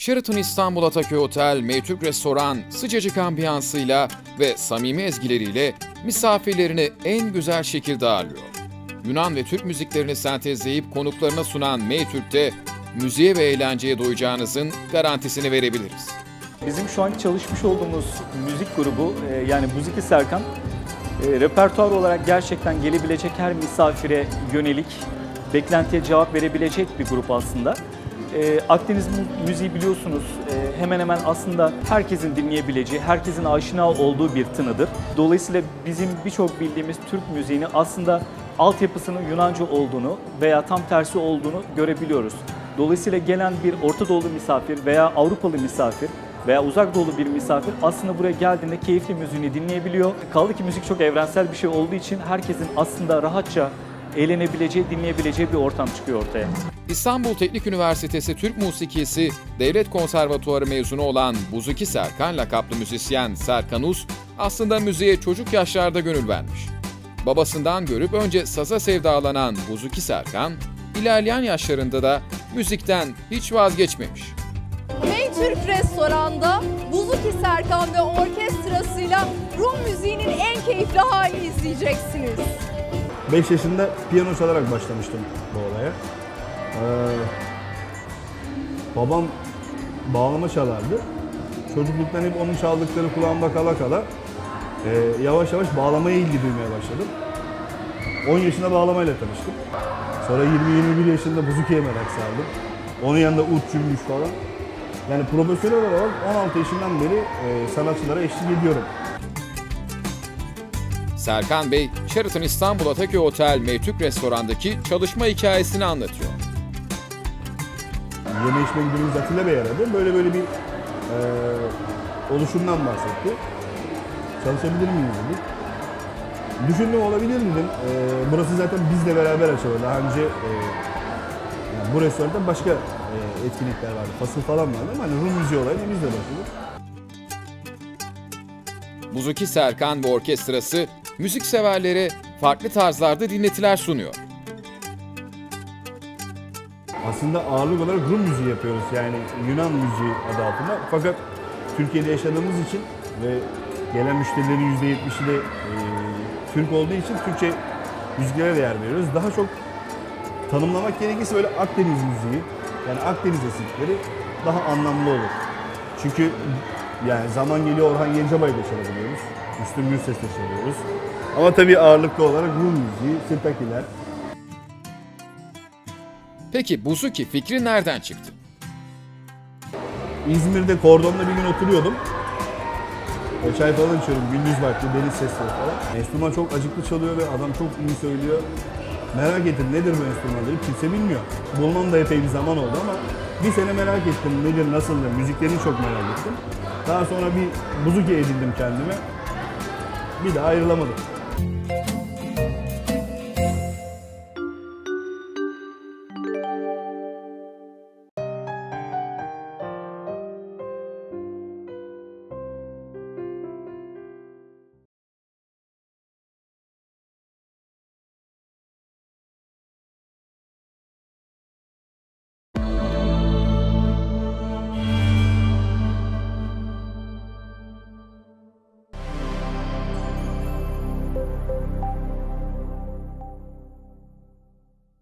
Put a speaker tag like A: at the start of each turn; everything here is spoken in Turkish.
A: Sheraton İstanbul Ataköy Otel, Meytürk Restoran, sıcacık ambiyansıyla ve samimi ezgileriyle misafirlerini en güzel şekilde ağırlıyor. Yunan ve Türk müziklerini sentezleyip konuklarına sunan Meytürk'te müziğe ve eğlenceye doyacağınızın garantisini verebiliriz.
B: Bizim şu anki çalışmış olduğumuz müzik grubu e, yani Buziki Serkan e, repertuar olarak gerçekten gelebilecek her misafire yönelik beklentiye cevap verebilecek bir grup aslında. E, Akdeniz mü- müziği biliyorsunuz e, hemen hemen aslında herkesin dinleyebileceği, herkesin aşina olduğu bir tınıdır. Dolayısıyla bizim birçok bildiğimiz Türk müziğini aslında altyapısının Yunanca olduğunu veya tam tersi olduğunu görebiliyoruz. Dolayısıyla gelen bir Orta Doğulu misafir veya Avrupalı misafir veya uzak doğulu bir misafir aslında buraya geldiğinde keyifli müziğini dinleyebiliyor. Kaldı ki müzik çok evrensel bir şey olduğu için herkesin aslında rahatça eğlenebileceği, dinleyebileceği bir ortam çıkıyor ortaya.
A: İstanbul Teknik Üniversitesi Türk Musikisi Devlet Konservatuarı mezunu olan Buzuki Serkan lakaplı müzisyen Serkan Uz aslında müziğe çocuk yaşlarda gönül vermiş. Babasından görüp önce saza sevdalanan Buzuki Serkan, ilerleyen yaşlarında da müzikten hiç vazgeçmemiş.
C: Türk Restoran'da Buzuki Serkan ve orkestrasıyla Rum müziğinin en keyifli halini izleyeceksiniz.
D: 5 yaşında piyano çalarak başlamıştım bu olaya. Ee, babam bağlama çalardı. Çocukluktan hep onun çaldıkları kulağımda kala kala e, yavaş yavaş bağlamaya ilgi duymaya başladım. 10 yaşında bağlamayla tanıştım. Sonra 20-21 yaşında buzukiye merak sardım. Onun yanında ut cümbüş falan. Yani profesyonel olarak 16 yaşından beri e, sanatçılara eşlik ediyorum.
A: Serkan Bey, Sheraton İstanbul Ataköy Otel Meytük Restoran'daki çalışma hikayesini anlatıyor.
D: Yeme içme müdürümüz Atilla Bey aradı. Böyle böyle bir eee oluşumdan bahsetti. Çalışabilir miyiz dedi. Düşündüm olabilir dedim. Eee, burası zaten bizle beraber açıldı. Daha önce eee, yani bu restoranda başka eee, etkinlikler vardı. Fasıl falan vardı ama hani Rum müziği olayına biz de.
A: Buzuki Serkan ve orkestrası müzik severlere farklı tarzlarda dinletiler sunuyor.
D: Aslında ağırlık olarak Rum müziği yapıyoruz yani Yunan müziği adı altında. Fakat Türkiye'de yaşadığımız için ve gelen müşterilerin %70'i de e, Türk olduğu için Türkçe müziklere değer veriyoruz. Daha çok tanımlamak gerekirse böyle Akdeniz müziği yani Akdeniz esintileri daha anlamlı olur. Çünkü yani zaman geliyor Orhan Gencebay'ı da çalabiliyoruz. Müslüm Gürses'te çalıyoruz. Ama tabii ağırlıklı olarak Rum müziği, Sirtakiler,
A: Peki Buzuki fikri nereden çıktı?
D: İzmir'de kordonda bir gün oturuyordum. Ve çay falan içiyorum gündüz vakti deniz sesleri falan. Enstrüman çok acıklı çalıyor ve adam çok iyi söylüyor. Merak ettim nedir bu enstrüman dedim kimse bilmiyor. Bulmam da epey bir zaman oldu ama bir sene merak ettim nedir nasıldır müziklerini çok merak ettim. Daha sonra bir buzuki edindim kendime. Bir daha ayrılamadım.